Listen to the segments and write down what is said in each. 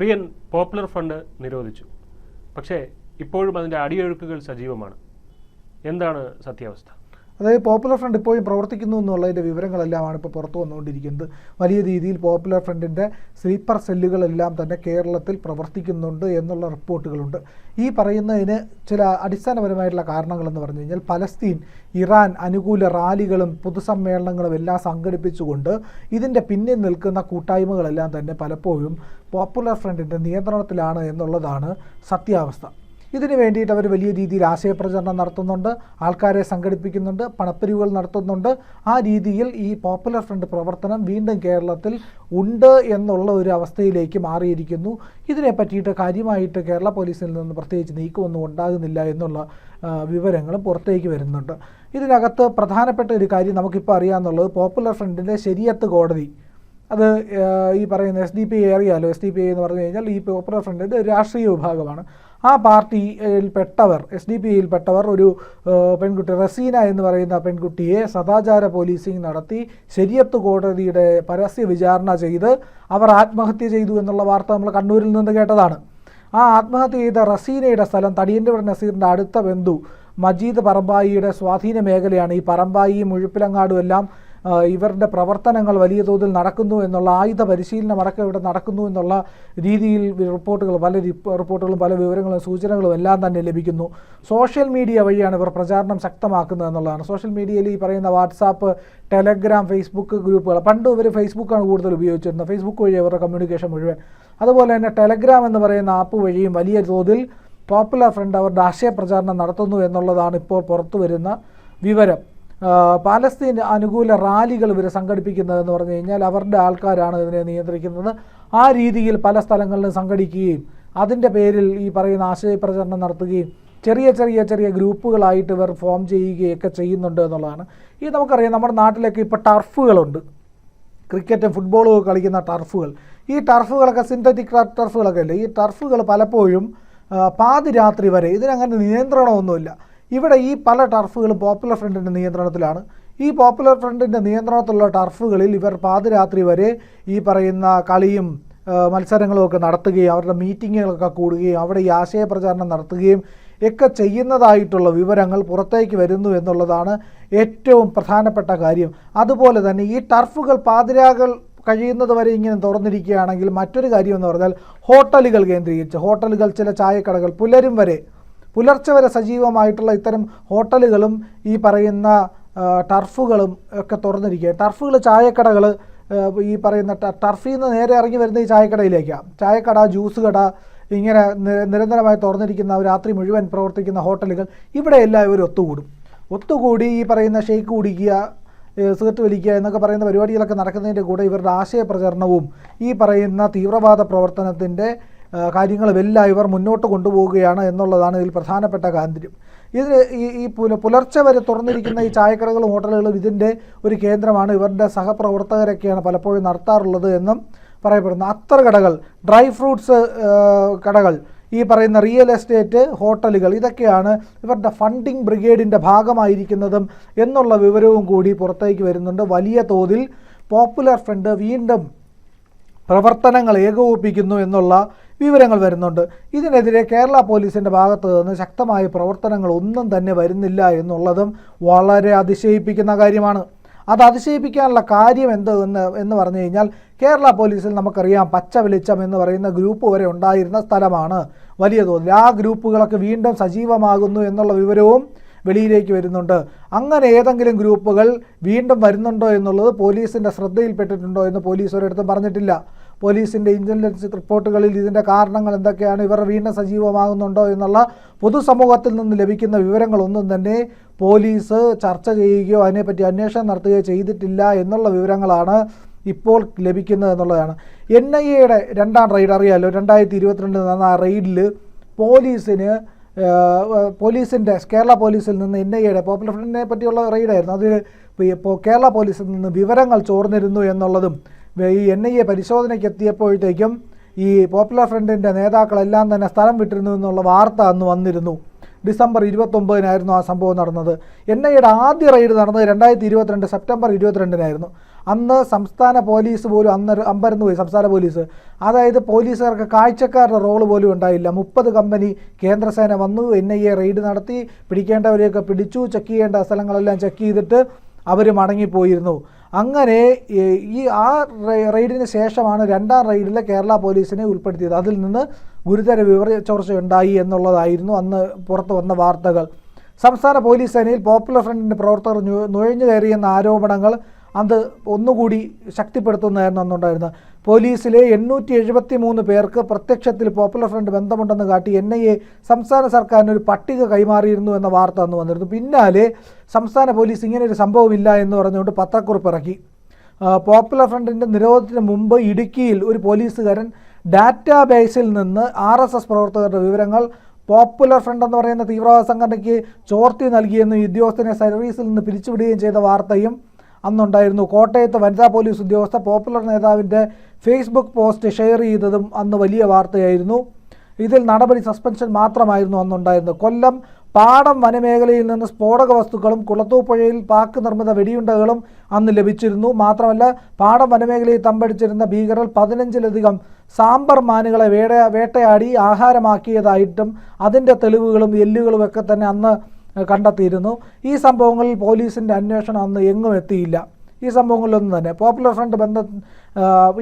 പ്രിയൻ popular fund നിരോധിച്ചു. പക്ഷേ ഇപ്പോഴും അതിന്റെ അടിയൊഴുക്കുകൾ സജീവമാണ്. എന്താണ് സത്യാവസ്ഥ? അതായത് പോപ്പുലർ ഫ്രണ്ട് ഇപ്പോഴും പ്രവർത്തിക്കുന്നു എന്നുള്ളതിന്റെ വിവരങ്ങളെല്ലാമാണ് ഇപ്പോൾ പുറത്തു വന്നുകൊണ്ടിരിക്കുന്നത്. വലിയ രീതിയിൽ പോപ്പുലർ ഫ്രണ്ടിന്റെ സ്ലീപ്പർ സെല്ലുകളെല്ലാം തന്നെ കേരളത്തിൽ പ്രവർത്തിക്കുന്നുണ്ട് എന്നുള്ള റിപ്പോർട്ടുകളുണ്ട്. ഈ പറയുന്നതിന് ചില അടിസ്ഥാനപരമായിട്ടുള്ള കാരണങ്ങളെന്ന് പറഞ്ഞു കഴിഞ്ഞാൽ പലസ്തീൻ ഇറാൻ അനുകൂല റാലികളും പൊതുസമ്മേളനങ്ങളും എല്ലാം സംഘടിപ്പിച്ചുകൊണ്ട് ഇതിന്റെ പിന്നിൽ നിൽക്കുന്ന കൂട്ടായ്മകളെല്ലാം തന്നെ പലപ്പോഴും പോപ്പുലർ ഫ്രണ്ടിന്റെ നിയന്ത്രണത്തിലാണ് എന്നുള്ളതാണ് സത്യാവസ്ഥ. ഇതിനു വേണ്ടിയിട്ട് അവർ വലിയ രീതിയിൽ ആശയപ്രചരണം നടത്തുന്നുണ്ട് ആൾക്കാരെ സംഘടിപ്പിക്കുന്നുണ്ട് പണപ്പിരിവുകൾ നടത്തുന്നുണ്ട്. ആ രീതിയിൽ ഈ പോപ്പുലർ ഫ്രണ്ട് പ്രവർത്തനം വീണ്ടും കേരളത്തിൽ ഉണ്ട് എന്നുള്ള ഒരു അവസ്ഥയിലേക്ക് മാറിയിരിക്കുന്നു. ഇതിനെ പറ്റിയിട്ട് കാര്യമായിട്ട് കേരള പോലീസിൽ നിന്ന് പ്രത്യേകിച്ച് നീക്കമൊന്നും ഉണ്ടാകുന്നില്ല എന്നുള്ള വിവരങ്ങളും പുറത്തേക്ക് വരുന്നുണ്ട്. ഇതിനകത്ത് പ്രധാനപ്പെട്ട ഒരു കാര്യം നമുക്കിപ്പോൾ അറിയാമെന്നുള്ളത് പോപ്പുലർ ഫ്രണ്ടിന്റെ ശരിയത്ത് കോടതി. അത് ഈ പറയുന്ന എസ് ഡി പി ഐ അറിയാലോ? എസ് ഡി പി ഐ എന്ന് പറഞ്ഞു കഴിഞ്ഞാൽ ഈ പോപ്പുലർ ഫ്രണ്ടിന്റെ രാഷ്ട്രീയ വിഭാഗമാണ്. ആ പാർട്ടിയിൽപ്പെട്ടവർ എസ് ഡി പി യിൽപ്പെട്ടവർ ഒരു പെൺകുട്ടി റസീന എന്ന് പറയുന്ന പെൺകുട്ടിയെ സദാചാര പോലീസിംഗ് നടത്തി ശരിയത്ത് കോടതിയുടെ പരസ്യ വിചാരണ ചെയ്ത് അവർ ആത്മഹത്യ ചെയ്തു എന്നുള്ള വാർത്ത നമ്മൾ കണ്ണൂരിൽ നിന്ന് കേട്ടതാണ്. ആ ആത്മഹത്യ ചെയ്ത റസീനയുടെ സ്ഥലം തടിയന്റെ നസീറിന്റെ അടുത്ത ബന്ധു മജീദ് പറമ്പായിയുടെ സ്വാധീന മേഖലയാണ് ഈ പറമ്പായിയും മുഴുപ്പിലങ്ങാടും എല്ലാം ഇവരുടെ പ്രവർത്തനങ്ങൾ വലിയ തോതിൽ നടക്കുന്നു എന്നുള്ള ആയുധ പരിശീലനം അടക്കം ഇവിടെ നടക്കുന്നു എന്നുള്ള രീതിയിൽ റിപ്പോർട്ടുകൾ പല റിപ്പോർട്ടുകളും പല വിവരങ്ങളും സൂചനകളും എല്ലാം തന്നെ ലഭിക്കുന്നു. സോഷ്യൽ മീഡിയ വഴിയാണ് ഇവർ പ്രചാരണം ശക്തമാക്കുന്നത് എന്നുള്ളതാണ്. സോഷ്യൽ മീഡിയയിൽ ഈ പറയുന്ന വാട്സാപ്പ് ടെലഗ്രാം ഫേസ്ബുക്ക് ഗ്രൂപ്പുകൾ പണ്ട് ഇവർ ഫേസ്ബുക്കാണ് കൂടുതൽ ഉപയോഗിച്ചിരുന്നത്. ഫേസ്ബുക്ക് വഴി അവരുടെ കമ്മ്യൂണിക്കേഷൻ മുഴുവൻ. അതുപോലെ തന്നെ ടെലഗ്രാം എന്ന് പറയുന്ന ആപ്പ് വഴിയും വലിയ തോതിൽ പോപ്പുലർ ഫ്രണ്ട് അവരുടെ ആശയപ്രചാരണം നടത്തുന്നു എന്നുള്ളതാണ് ഇപ്പോൾ പുറത്തു വരുന്ന വിവരം. പാലസ്തീൻ അനുകൂല റാലികൾ ഇവർ സംഘടിപ്പിക്കുന്നതെന്ന് പറഞ്ഞു കഴിഞ്ഞാൽ അവരുടെ ആൾക്കാരാണ് ഇതിനെ നിയന്ത്രിക്കുന്നത്. ആ രീതിയിൽ പല സ്ഥലങ്ങളിലും സംഘടിക്കുകയും അതിന്റെ പേരിൽ ഈ പറയുന്ന ആശയപ്രചരണം നടത്തുകയും ചെറിയ ചെറിയ ചെറിയ ഗ്രൂപ്പുകളായിട്ട് ഇവർ ഫോം ചെയ്യുകയൊക്കെ ചെയ്യുന്നുണ്ട് എന്നുള്ളതാണ്. ഈ നമുക്കറിയാം നമ്മുടെ നാട്ടിലൊക്കെ ഇപ്പോൾ ടർഫുകളുണ്ട്. ക്രിക്കറ്റും ഫുട്ബോളും ഒക്കെ കളിക്കുന്ന ടർഫുകൾ. ഈ ടർഫുകളൊക്കെ സിന്തറ്റിക് ടർഫുകളൊക്കെ അല്ലേ? ഈ ടർഫുകൾ പലപ്പോഴും പാതിരാത്രി വരെ ഇതിനങ്ങനെ നിയന്ത്രണമൊന്നുമില്ല. ഇവിടെ ഈ പല ടർഫുകളും പോപ്പുലർ ഫ്രണ്ടിന്റെ നിയന്ത്രണത്തിലാണ്. ഈ പോപ്പുലർ ഫ്രണ്ടിന്റെ നിയന്ത്രണത്തിലുള്ള ടർഫുകളിൽ ഇവർ പാതിരാത്രി വരെ ഈ പറയുന്ന കളിയും മത്സരങ്ങളും ഒക്കെ നടത്തുകയും അവരുടെ മീറ്റിങ്ങുകളൊക്കെ കൂടുകയും അവിടെ ഈ ആശയപ്രചാരണം നടത്തുകയും ഒക്കെ ചെയ്യുന്നതായിട്ടുള്ള വിവരങ്ങൾ പുറത്തേക്ക് വരുന്നു എന്നുള്ളതാണ് ഏറ്റവും പ്രധാനപ്പെട്ട കാര്യം. അതുപോലെ തന്നെ ഈ ടർഫുകൾ പാതിരാകൾ കഴിയുന്നത് വരെ ഇങ്ങനെ തുറന്നിരിക്കുകയാണെങ്കിൽ മറ്റൊരു കാര്യം എന്ന് പറഞ്ഞാൽ ഹോട്ടലുകൾ കേന്ദ്രീകരിച്ച് ഹോട്ടലുകൾ ചില ചായക്കടകൾ പുലരും വരെ പുലർച്ചെ വരെ സജീവമായിട്ടുള്ള ഇത്തരം ഹോട്ടലുകളും ഈ പറയുന്ന ടർഫുകളും ഒക്കെ തുറന്നിരിക്കുക ടർഫുകൾ ചായക്കടകൾ ഈ പറയുന്ന ടർഫിൽ നിന്ന് നേരെ ഇറങ്ങി വരുന്ന ഈ ചായക്കടയിലേക്കാണ് ചായക്കട ജ്യൂസ് കട ഇങ്ങനെ നിരന്തരമായി തുറന്നിരിക്കുന്ന രാത്രി മുഴുവൻ പ്രവർത്തിക്കുന്ന ഹോട്ടലുകൾ ഇവിടെ എല്ലാവരും ഒത്തുകൂടും. ഒത്തുകൂടി ഈ പറയുന്ന ഷെയ്ക്ക് കുടിക്കുക സിഗരറ്റ് വലിക്കുക എന്നൊക്കെ പറയുന്ന പരിപാടികളൊക്കെ നടക്കുന്നതിന്റെ കൂടെ ഇവരുടെ ആശയപ്രചരണവും ഈ പറയുന്ന തീവ്രവാദ പ്രവർത്തനത്തിന്റെ കാര്യങ്ങളുമെല്ലാം ഇവർ മുന്നോട്ട് കൊണ്ടുപോവുകയാണ് എന്നുള്ളതാണ് ഇതിൽ പ്രധാനപ്പെട്ട കാന്തിര്യം. ഇത് ഈ ഈ പുല പുലർച്ചെ വരെ തുറന്നിരിക്കുന്ന ഈ ചായക്കടകളും ഹോട്ടലുകളും ഇതിന്റെ ഒരു കേന്ദ്രമാണ്. ഇവരുടെ സഹപ്രവർത്തകരൊക്കെയാണ് പലപ്പോഴും നടത്താറുള്ളത് എന്നും പറയപ്പെടുന്നു. അത്തർ കടകൾ ഡ്രൈ ഫ്രൂട്ട്സ് കടകൾ ഈ പറയുന്ന റിയൽ എസ്റ്റേറ്റ് ഹോട്ടലുകൾ ഇതൊക്കെയാണ് ഇവരുടെ ഫണ്ടിങ് ബ്രിഗേഡിന്റെ ഭാഗമായിരിക്കുന്നതും എന്നുള്ള വിവരവും കൂടി പുറത്തേക്ക് വരുന്നുണ്ട്. വലിയ തോതിൽ പോപ്പുലർ ഫ്രണ്ട് വീണ്ടും പ്രവർത്തനങ്ങൾ ഏകോപിപ്പിക്കുന്നു എന്നുള്ള വിവരങ്ങൾ വരുന്നുണ്ട്. ഇതിനെതിരെ കേരള പോലീസിന്റെ ഭാഗത്ത് നിന്ന് ശക്തമായ പ്രവർത്തനങ്ങൾ ഒന്നും തന്നെ വരുന്നില്ല എന്നുള്ളതും വളരെ അതിശയിപ്പിക്കുന്ന കാര്യമാണ്. അത് അതിശയിപ്പിക്കാനുള്ള കാര്യം എന്ത് എന്ന് എന്ന് പറഞ്ഞു കഴിഞ്ഞാൽ കേരള പോലീസിൽ നമുക്കറിയാം പച്ച വെളിച്ചം എന്ന് പറയുന്ന ഗ്രൂപ്പ് വരെ ഉണ്ടായിരുന്ന സ്ഥലമാണ് വലിയ തോതിൽ. ആ ഗ്രൂപ്പുകളൊക്കെ വീണ്ടും സജീവമാകുന്നു എന്നുള്ള വിവരവും വെളിയിലേക്ക് വരുന്നുണ്ട്. അങ്ങനെ ഏതെങ്കിലും ഗ്രൂപ്പുകൾ വീണ്ടും വരുന്നുണ്ടോ എന്നുള്ളത് പോലീസിന്റെ ശ്രദ്ധയിൽപ്പെട്ടിട്ടുണ്ടോ എന്ന് പോലീസ് ഒരിടത്തും പറഞ്ഞിട്ടില്ല. പോലീസിന്റെ ഇന്റലിജൻസ് റിപ്പോർട്ടുകളിൽ ഇതിന്റെ കാരണങ്ങൾ എന്തൊക്കെയാണ്? ഇവർ വീണ്ടും സജീവമാകുന്നുണ്ടോ എന്നുള്ള പൊതുസമൂഹത്തിൽ നിന്ന് ലഭിക്കുന്ന വിവരങ്ങളൊന്നും തന്നെ പോലീസ് ചർച്ച ചെയ്യുകയോ അതിനെപ്പറ്റി അന്വേഷണം നടത്തുകയോ ചെയ്തിട്ടില്ല എന്നുള്ള വിവരങ്ങളാണ് ഇപ്പോൾ ലഭിക്കുന്നത് എന്നുള്ളതാണ്. എൻ ഐ എയുടെ രണ്ടാം റെയ്ഡ് അറിയാമല്ലോ രണ്ടായിരത്തി ഇരുപത്തിരണ്ടിൽ നടന്ന ആ റെയ്ഡിൽ പോലീസിന് പോലീസിന്റെ കേരള പോലീസിൽ നിന്ന് എൻ ഐ എയുടെ പോപ്പുലർ ഫ്രണ്ടിനെ പറ്റിയുള്ള റെയ്ഡായിരുന്നു. അതിൽ ഇപ്പോൾ കേരള പോലീസിൽ നിന്ന് വിവരങ്ങൾ ചോർന്നിരുന്നു എന്നുള്ളതും ഈ എൻ ഐ എ പരിശോധനയ്ക്ക് എത്തിയപ്പോഴത്തേക്കും ഈ പോപ്പുലർ ഫ്രണ്ടിന്റെ നേതാക്കളെല്ലാം തന്നെ സ്ഥലം വിട്ടിരുന്നു എന്നുള്ള വാർത്ത അന്ന് വന്നിരുന്നു. ഡിസംബർ ഇരുപത്തൊമ്പതിനായിരുന്നു ആ സംഭവം നടന്നത്. എൻ ഐയുടെ ആദ്യ റെയ്ഡ് നടന്നത് രണ്ടായിരത്തി ഇരുപത്തിരണ്ട് സെപ്റ്റംബർ ഇരുപത്തിരണ്ടിനായിരുന്നു. അന്ന് സംസ്ഥാന പോലീസ് പോലും അന്ന് അമ്പരന്ന് പോയി സംസ്ഥാന പോലീസ്. അതായത് പോലീസുകാർക്ക് കാഴ്ചക്കാരുടെ റോൾ പോലും ഉണ്ടായില്ല. മുപ്പത് കമ്പനി കേന്ദ്രസേന വന്നു എൻ ഐ എ റെയ്ഡ് നടത്തി പിടിക്കേണ്ടവരെയൊക്കെ പിടിച്ചു ചെക്ക് ചെയ്യേണ്ട സ്ഥലങ്ങളെല്ലാം ചെക്ക് ചെയ്തിട്ട് അവർ മടങ്ങിപ്പോയിരുന്നു. അങ്ങനെ ഈ ആ റെയ്- റെയ്ഡിന് ശേഷമാണ് രണ്ടാം റെയ്ഡിൽ കേരള പോലീസിനെ ഉൾപ്പെടുത്തിയത്. അതിൽ നിന്ന് ഗുരുതര വിവര ചോർച്ച ഉണ്ടായി എന്നുള്ളതായിരുന്നു അന്ന് പുറത്തു വന്ന വാർത്തകൾ. സംസ്ഥാന പോലീസ് സേനയിൽ പോപ്പുലർ ഫ്രണ്ടിന്റെ പ്രവർത്തകർ നുഴഞ്ഞു കയറിയെന്ന ആരോപണങ്ങൾ അത് ഒന്നുകൂടി ശക്തിപ്പെടുത്തുന്നതായിരുന്നു അന്നുണ്ടായിരുന്നത്. പോലീസിലെ എണ്ണൂറ്റി എഴുപത്തി മൂന്ന് പേർക്ക് പ്രത്യക്ഷത്തിൽ പോപ്പുലർ ഫ്രണ്ട് ബന്ധമുണ്ടെന്ന് കാട്ടി എൻ ഐ എ സംസ്ഥാന സർക്കാരിന് ഒരു പട്ടിക കൈമാറിയിരുന്നു എന്ന വാർത്ത അന്ന് വന്നിരുന്നു. പിന്നാലെ സംസ്ഥാന പോലീസ് ഇങ്ങനെ ഒരു സംഭവമില്ല എന്ന് പറഞ്ഞുകൊണ്ട് പത്രക്കുറിപ്പ് ഇറക്കി. പോപ്പുലർ ഫ്രണ്ടിന്റെ നിരോധനത്തിന് മുമ്പ് ഇടുക്കിയിൽ ഒരു പോലീസുകാരൻ ഡാറ്റാബേസിൽ നിന്ന് ആർ എസ് എസ് പ്രവർത്തകരുടെ വിവരങ്ങൾ പോപ്പുലർ ഫ്രണ്ട് എന്ന് പറയുന്ന തീവ്രവാദ സംഘടനയ്ക്ക് ചോർത്തി നൽകിയെന്നും ഉദ്യോഗസ്ഥനെ സർവീസിൽ നിന്ന് പിരിച്ചുവിടുകയും ചെയ്ത വാർത്തയും അന്നുണ്ടായിരുന്നു. കോട്ടയത്ത് വനിതാ പോലീസ് ഉദ്യോഗസ്ഥ പോപ്പുലർ നേതാവിന്റെ ഫേസ്ബുക്ക് പോസ്റ്റ് ഷെയർ ചെയ്തതും അന്ന് വലിയ വാർത്തയായിരുന്നു. ഇതിൽ നടപടി സസ്പെൻഷൻ മാത്രമായിരുന്നു അന്നുണ്ടായിരുന്നത്. കൊല്ലം പാടം വനമേഖലയിൽ നിന്ന് സ്ഫോടക വസ്തുക്കളും കുളത്തൂപ്പുഴയിൽ പാക്ക് നിർമ്മിത വെടിയുണ്ടകളും അന്ന് ലഭിച്ചിരുന്നു. മാത്രമല്ല പാടം വനമേഖലയിൽ തമ്പടിച്ചിരുന്ന ഭീകരർ പതിനഞ്ചിലധികം സാമ്പർ മാനുകളെ വേട വേട്ടയാടി ആഹാരമാക്കിയതായിട്ടും അതിന്റെ തെളിവുകളും എല്ലുകളും ഒക്കെ തന്നെ അന്ന് കണ്ടെത്തിയിരുന്നു. ഈ സംഭവങ്ങളിൽ പോലീസിന്റെ അന്വേഷണം അന്ന് എങ്ങും എത്തിയില്ല. ഈ സംഭവങ്ങളിലൊന്നും തന്നെ. പോപ്പുലർ ഫ്രണ്ട് ബന്ധം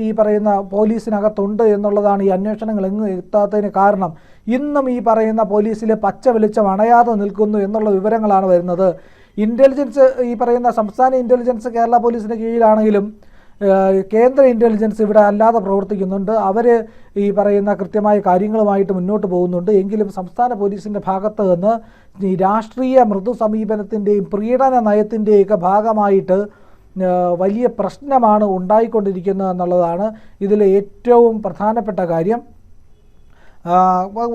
ഈ പറയുന്ന പോലീസിനകത്തുണ്ട് എന്നുള്ളതാണ് ഈ അന്വേഷണങ്ങൾ എങ്ങും എത്താത്തതിന് കാരണം. ഇന്നും ഈ പറയുന്ന പോലീസിലെ പച്ച വെളിച്ചം അണയാതെ നിൽക്കുന്നു എന്നുള്ള വിവരങ്ങളാണ് വരുന്നത്. ഇന്റലിജൻസ് ഈ പറയുന്ന സംസ്ഥാന ഇന്റലിജൻസ് കേരള പോലീസിന് കീഴിലാണെങ്കിലും കേന്ദ്ര ഇന്റലിജൻസ് ഇവിടെ അല്ലാതെ പ്രവർത്തിക്കുന്നുണ്ട്. അവർ ഈ പറയുന്ന കൃത്യമായ കാര്യങ്ങളുമായിട്ട് മുന്നോട്ട് പോകുന്നുണ്ട്. എങ്കിലും സംസ്ഥാന പോലീസിന്റെ ഭാഗത്ത് നിന്ന് ഈ രാഷ്ട്രീയ മൃദു സമീപനത്തിന്റെയും പ്രീഡന നയത്തിന്റെയൊക്കെ ഭാഗമായിട്ട് വലിയ പ്രശ്നമാണ് ഉണ്ടായിക്കൊണ്ടിരിക്കുന്നത് എന്നുള്ളതാണ് ഇതിലെ ഏറ്റവും പ്രധാനപ്പെട്ട കാര്യം.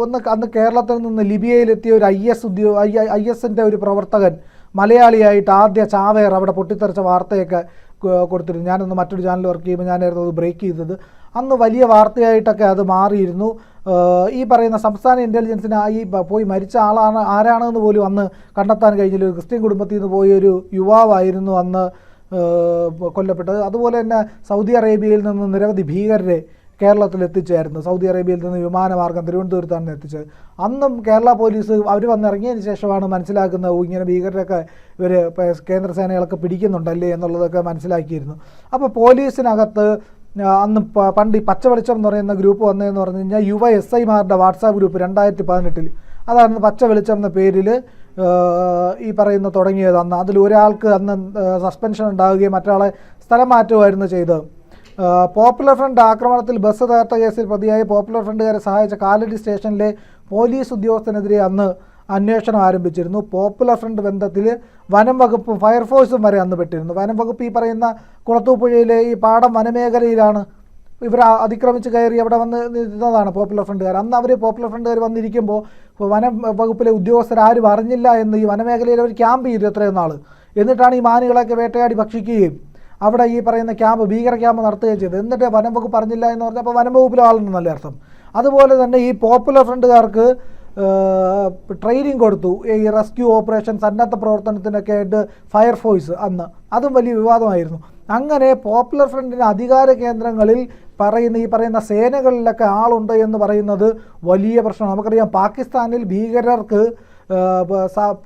ഒന്ന് അന്ന് കേരളത്തിൽ നിന്ന് ലിബിയയിലെത്തിയ ഒരു ഐ എസ് ഉദ്യോഗ ഐ എസിന്റെ ഒരു പ്രവർത്തകൻ മലയാളിയായിട്ട് ആദ്യ ചാവേർ അവിടെ പൊട്ടിത്തെറിച്ച വാർത്തയൊക്കെ കൊടുത്തിരുന്നു. ഞാനൊന്ന് മറ്റൊരു ചാനൽ വർക്ക് ചെയ്യുമ്പോൾ ഞാനായിരുന്നു അത് ബ്രേക്ക് ചെയ്തത്. അന്ന് വലിയ വാർത്തയായിട്ടൊക്കെ അത് മാറിയിരുന്നു. ഈ പറയുന്ന സംസ്ഥാന ഇന്റലിജൻസിന് ഈ പോയി മരിച്ച ആളാണ് ആരാണെന്ന് പോലും അന്ന് കണ്ടെത്താൻ കഴിഞ്ഞില്ല. ഒരു ക്രിസ്ത്യൻ കുടുംബത്തിൽ നിന്ന് പോയ ഒരു യുവാവായിരുന്നു അന്ന് കൊല്ലപ്പെട്ടത്. അതുപോലെ തന്നെ സൗദി അറേബ്യയിൽ നിന്ന് നിരവധി ഭീകരരെ കേരളത്തിൽ എത്തിച്ചായിരുന്നു സൗദി അറേബ്യയിൽ നിന്ന് വിമാനമാർഗം തിരുവനന്തപുരത്താണ് എത്തിച്ചത്. അന്നും കേരള പോലീസ് അവർ വന്നിറങ്ങിയതിന് ശേഷമാണ് മനസ്സിലാക്കുന്നത് ഇങ്ങനെ ഭീകരരൊക്കെ ഇവർ കേന്ദ്രസേനകളൊക്കെ പിടിക്കുന്നുണ്ടല്ലേ എന്നുള്ളതൊക്കെ മനസ്സിലാക്കിയിരുന്നു. അപ്പോൾ പോലീസിനകത്ത് അന്ന് പണ്ട് ഈ പച്ചവെളിച്ചം എന്ന് പറയുന്ന ഗ്രൂപ്പ് വന്നതെന്ന് പറഞ്ഞു കഴിഞ്ഞാൽ യുവ എസ് ഐമാരുടെ വാട്സാപ്പ് ഗ്രൂപ്പ് രണ്ടായിരത്തി പതിനെട്ടിൽ അതാണ് പച്ച വെളിച്ചം എന്ന പേരിൽ ഈ പറയുന്ന തുടങ്ങിയത് അന്ന്. അതിൽ ഒരാൾക്ക് അന്ന് സസ്പെൻഷൻ ഉണ്ടാവുകയും മറ്റൊരാളെ സ്ഥലം മാറ്റുമായിരുന്നു ചെയ്തത്. പോപ്പുലർ ഫ്രണ്ട് ആക്രമണത്തിൽ ബസ് തകർത്ത കേസിൽ പ്രതിയായി പോപ്പുലർ ഫ്രണ്ടുകാരെ സഹായിച്ച കാലടി സ്റ്റേഷനിലെ പോലീസ് ഉദ്യോഗസ്ഥനെതിരെ അന്ന് അന്വേഷണം ആരംഭിച്ചിരുന്നു. പോപ്പുലർ ഫ്രണ്ട് ബന്ധത്തിൽ വനം വകുപ്പും ഫയർഫോഴ്സും വരെ അന്ന് പെട്ടിരുന്നു. വനം വകുപ്പ് ഈ പറയുന്ന കുളത്തൂപ്പുഴയിലെ ഈ പാടം വനമേഖലയിലാണ് ഇവർ അതിക്രമിച്ച് കയറി അവിടെ വന്ന് നിന്നതാണ് പോപ്പുലർ ഫ്രണ്ടുകാർ. അന്ന് അവർ പോപ്പുലർ ഫ്രണ്ടുകാർ വന്നിരിക്കുമ്പോൾ വനം വകുപ്പിലെ ഉദ്യോഗസ്ഥർ ആരും അറിഞ്ഞില്ല എന്ന് ഈ വനമേഖലയിൽ അവർ ക്യാമ്പ് ചെയ്തു എത്രയും നാൾ എന്നിട്ടാണ് ഈ മാനുകളൊക്കെ വേട്ടയാടി ഭക്ഷിക്കുകയും അവിടെ ഈ പറയുന്ന ക്യാമ്പ് ഭീകര ക്യാമ്പ് നടത്തുകയും ചെയ്തു. എന്നിട്ട് വനം വകുപ്പ് പറഞ്ഞില്ല എന്ന് പറഞ്ഞപ്പോൾ വനം വകുപ്പിലെ അർത്ഥം. അതുപോലെ തന്നെ ഈ പോപ്പുലർ ഫ്രണ്ടുകാർക്ക് ട്രെയിനിങ് കൊടുത്തു. ഈ റെസ്ക്യൂ ഓപ്പറേഷൻ സന്നദ്ധ പ്രവർത്തനത്തിനൊക്കെ ആയിട്ട് ഫയർഫോഴ്സ് അന്ന്. അതും വലിയ വിവാദമായിരുന്നു. അങ്ങനെ പോപ്പുലർ ഫ്രണ്ടിന്റെ അധികാര കേന്ദ്രങ്ങളിൽ പറയുന്ന ഈ പറയുന്ന സേനകളിലൊക്കെ ആളുണ്ട് എന്ന് പറയുന്നത് വലിയ പ്രശ്നമാണ്. നമുക്കറിയാം പാകിസ്ഥാനിൽ ഭീകരർക്ക്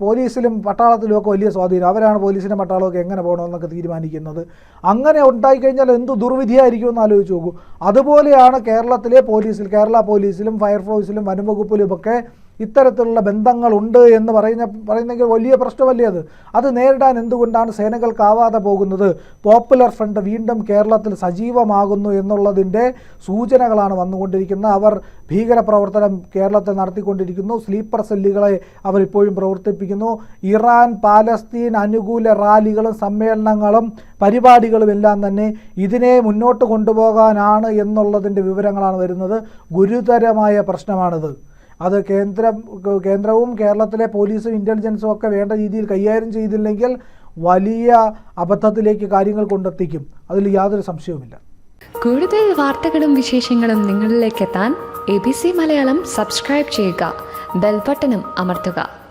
പോലീസിലും പട്ടാളത്തിലും ഒക്കെ വലിയ സ്വാധീനം. അവരാണ് പോലീസിനും പട്ടാളമൊക്കെ എങ്ങനെ പോകണമെന്നൊക്കെ തീരുമാനിക്കുന്നത്. അങ്ങനെ ഉണ്ടായിക്കഴിഞ്ഞാൽ എന്ത് ദുർവിധിയായിരിക്കും എന്ന് ആലോചിച്ച് നോക്കൂ. അതുപോലെയാണ് കേരളത്തിലെ പോലീസിൽ കേരള പോലീസിലും ഫയർഫോഴ്സിലും വനംവകുപ്പിലും ഒക്കെ ഇത്തരത്തിലുള്ള ബന്ധങ്ങളുണ്ട് എന്ന് പറയുന്ന പറയുന്നെങ്കിൽ വലിയ പ്രശ്നമല്ലേ അത്? അത് നേരിടാൻ എന്തുകൊണ്ടാണ് സേനകൾക്കാവാതെ പോകുന്നത്? പോപ്പുലർ ഫ്രണ്ട് വീണ്ടും കേരളത്തിൽ സജീവമാകുന്നു എന്നുള്ളതിന്റെ സൂചനകളാണ് വന്നുകൊണ്ടിരിക്കുന്നത്. അവർ ഭീകരപ്രവർത്തനം കേരളത്തിൽ നടത്തിക്കൊണ്ടിരിക്കുന്നു. സ്ലീപ്പർ സെല്ലുകളെ അവരിപ്പോഴും പ്രവർത്തിപ്പിക്കുന്നു. ഇറാൻ പാലസ്തീൻ അനുകൂല റാലികളും സമ്മേളനങ്ങളും പരിപാടികളും എല്ലാം തന്നെ ഇതിനെ മുന്നോട്ട് കൊണ്ടുപോകാനാണ് എന്നുള്ളതിന്റെ വിവരങ്ങളാണ് വരുന്നത്. ഗുരുതരമായ പ്രശ്നമാണിത്. അത് കേന്ദ്ര കേന്ദ്രവും കേരളത്തിലെ പോലീസും ഇന്റലിജൻസും ഒക്കെ വേണ്ട രീതിയിൽ കൈകാര്യം ചെയ്തില്ലെങ്കിൽ വലിയ അബദ്ധത്തിലേക്ക് കാര്യങ്ങൾ കൊണ്ടെത്തിക്കും. അതിൽ യാതൊരു സംശയവുമില്ല. കൂടുതൽ വാർത്തകളും വിശേഷങ്ങളും നിങ്ങളിലേക്ക് എത്താൻ A B C Malayalam subscribe ചെയ്യുക. ബെൽബട്ടനും അമർത്തുക.